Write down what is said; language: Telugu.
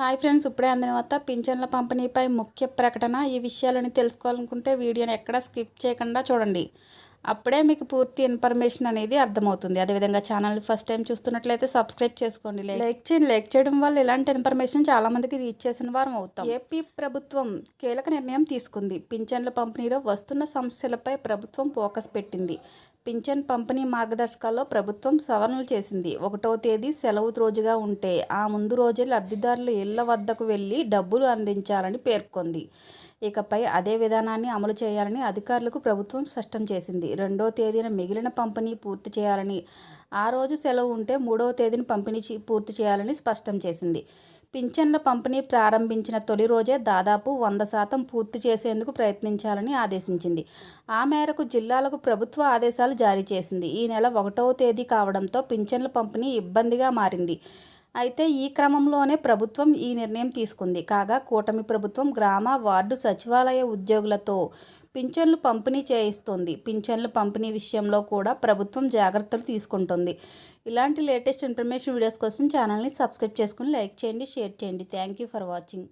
హాయ్ ఫ్రెండ్స్ ఇప్పుడే అందిన వద్ద పింఛన్ల పంపిణీపై ముఖ్య ప్రకటన. ఈ విషయాలను తెలుసుకోవాలనుకుంటే వీడియోని ఎక్కడా స్కిప్ చేయకుండా చూడండి. అప్పుడే మీకు పూర్తి ఇన్ఫర్మేషన్ అనేది అర్థమవుతుంది. అదేవిధంగా ఛానల్ని ఫస్ట్ టైం చూస్తున్నట్లయితే సబ్స్క్రైబ్ చేసుకోండి. లైక్ చేయండి. లైక్ చేయడం వల్ల ఇలాంటి ఇన్ఫర్మేషన్ చాలామందికి రీచ్ చేసిన వారం అవుతాం. ఏపీ ప్రభుత్వం కీలక నిర్ణయం తీసుకుంది. పింఛన్ల పంపిణీలో వస్తున్న సమస్యలపై ప్రభుత్వం ఫోకస్ పెట్టింది. పింఛన్ పంపిణీ మార్గదర్శకాల్లో ప్రభుత్వం సవరణలు చేసింది. ఒకటో తేదీ సెలవు రోజుగా ఉంటే ఆ ముందు రోజే లబ్ధిదారుల ఇళ్ళ వద్దకు వెళ్ళి డబ్బులు అందించాలని పేర్కొంది. ఇకపై అదే విధానాన్ని అమలు చేయాలని అధికారులకు ప్రభుత్వం స్పష్టం చేసింది. రెండో తేదీన మిగిలిన పంపిణీ పూర్తి చేయాలని ఆ రోజు సెలవు ఉంటే మూడవ తేదీని పంపిణీ పూర్తి చేయాలని స్పష్టం చేసింది. పింఛన్ల పంపిణీ ప్రారంభించిన తొలి రోజే దాదాపు వంద శాతం పూర్తి చేసేందుకు ప్రయత్నించాలని ఆదేశించింది. ఆ మేరకు జిల్లాలకు ప్రభుత్వ ఆదేశాలు జారీ చేసింది. ఈ నెల ఒకటవ తేదీ కావడంతో పింఛన్ల పంపిణీ ఇబ్బందిగా మారింది. అయితే ఈ క్రమంలోనే ప్రభుత్వం ఈ నిర్ణయం తీసుకుంది. కాగా కూటమి ప్రభుత్వం గ్రామ వార్డు సచివాలయ ఉద్యోగులతో పింఛన్లు పంపిణీ చేయిస్తుంది. పింఛన్లు పంపిణీ విషయంలో కూడా ప్రభుత్వం జాగ్రత్తలు తీసుకుంటుంది. ఇలాంటి లేటెస్ట్ ఇన్ఫర్మేషన్ వీడియోస్ కోసం ఛానల్ని సబ్స్క్రైబ్ చేసుకుని లైక్ చేయండి షేర్ చేయండి. Thank you for watching.